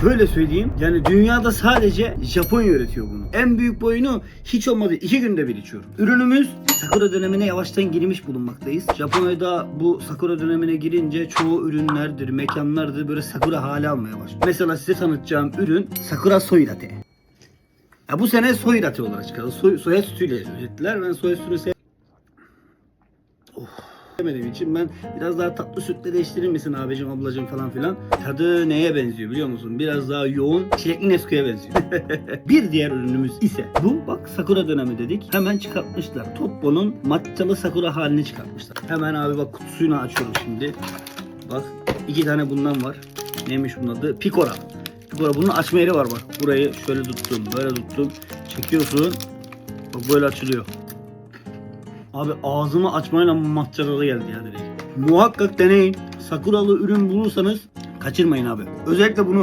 Şöyle söyleyeyim. Yani dünyada sadece Japonya üretiyor bunu. En büyük boyunu hiç olmadı iki günde bir içiyorum. Ürünümüz Sakura dönemine yavaştan girmiş bulunmaktayız. Japonya'da bu Sakura dönemine girince çoğu ürünlerdir, mekanlardır böyle Sakura hali almaya başlıyor. Mesela size tanıtacağım ürün Sakura Soy Latte. Ya bu sene soy latte olarak çıkardı. Soy, soya sütüyle ürettiler. Ben soya sütünü sev sevmediğim için ben biraz daha tatlı sütle değiştirir misin abicim ablacım falan filan. Tadı neye benziyor biliyor musun? Biraz daha yoğun çilekli Nesquik'e benziyor. bir diğer ürünümüz ise bu bak Sakura dönemi dedik. Hemen çıkartmışlar. Toppo'nun matchalı Sakura halini çıkartmışlar. Hemen abi bak kutusunu açıyorum şimdi. Bak iki tane bundan var. Neymiş bunun adı? Picora. Picora bunun açma yeri var bak. Burayı şöyle tuttum, böyle tuttum. Çekiyorsun. Bak böyle açılıyor. Abi ağzımı açmayla matçaları geldi ya direkt. Muhakkak deneyin. Sakuralı ürün bulursanız kaçırmayın abi. Özellikle bunu